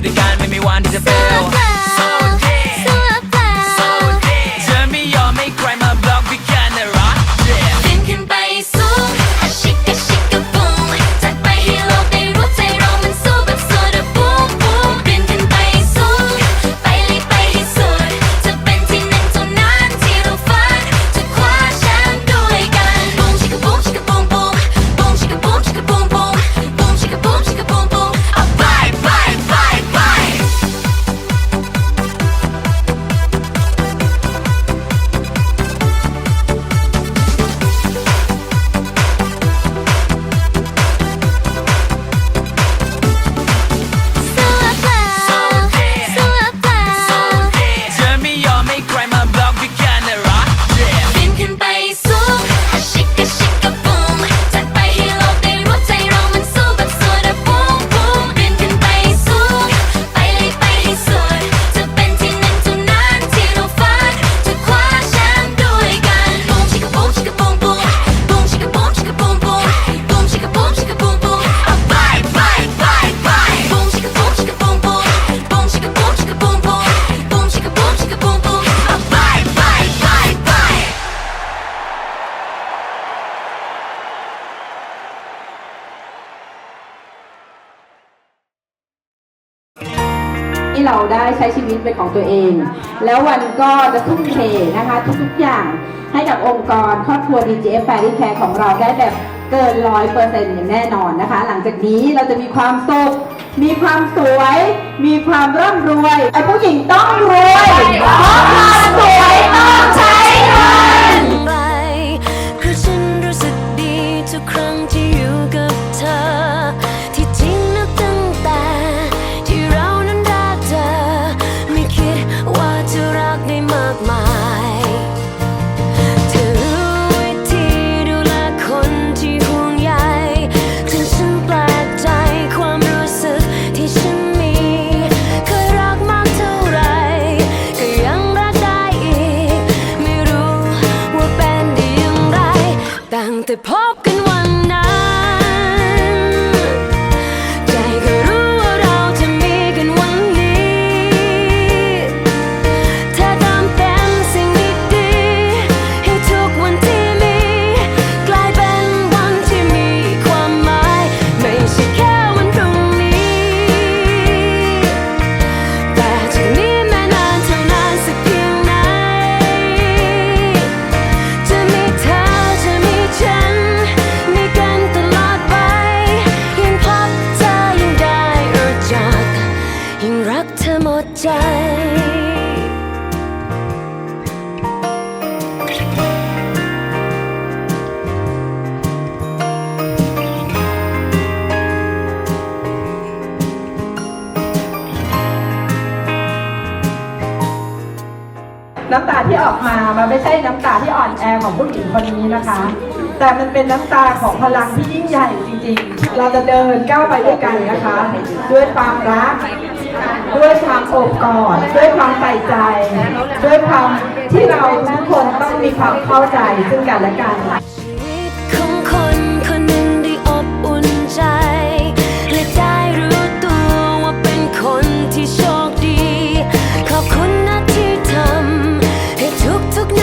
pretty kind, make me want to fail. ที่เราได้ใช้ชีวิตเป็นของตัวเอง แล้ววันก็จะทุ่มเทนะคะทุกๆอย่างให้กับองค์กรครอบครัว DGF Family Care ของเราได้แบบเกินร้อยเปอร์เซ็นต์อย่างแน่นอนนะคะ หลังจากนี้เราจะมีความสุข มีความสวย มีความร่ำรวยไอ้ผู้หญิงต้องรวยเพราะความสวยต้องใช้ มดใจ น้ำตาที่ออกมา มันไม่ใช่น้ำตาที่อ่อนแอของผู้หญิงคนนี้นะคะ แต่มันเป็นน้ำตาของพลังที่ยิ่งใหญ่จริงๆ เราจะเดินก้าวไปด้วยกันนะคะ ด้วยความรัก ด้วยความโอบกอดด้วยความใส่ใจ ด้วยความที่เราทุกคนต้องมีความเข้าใจซึ่งกันและกันชีวิตของคนคนหนึ่งได้อบอุ่นใจและได้รู้ตัวว่าเป็นคนที่โชคดีขอบคุณนะที่ทำให้ทุกทุกๆน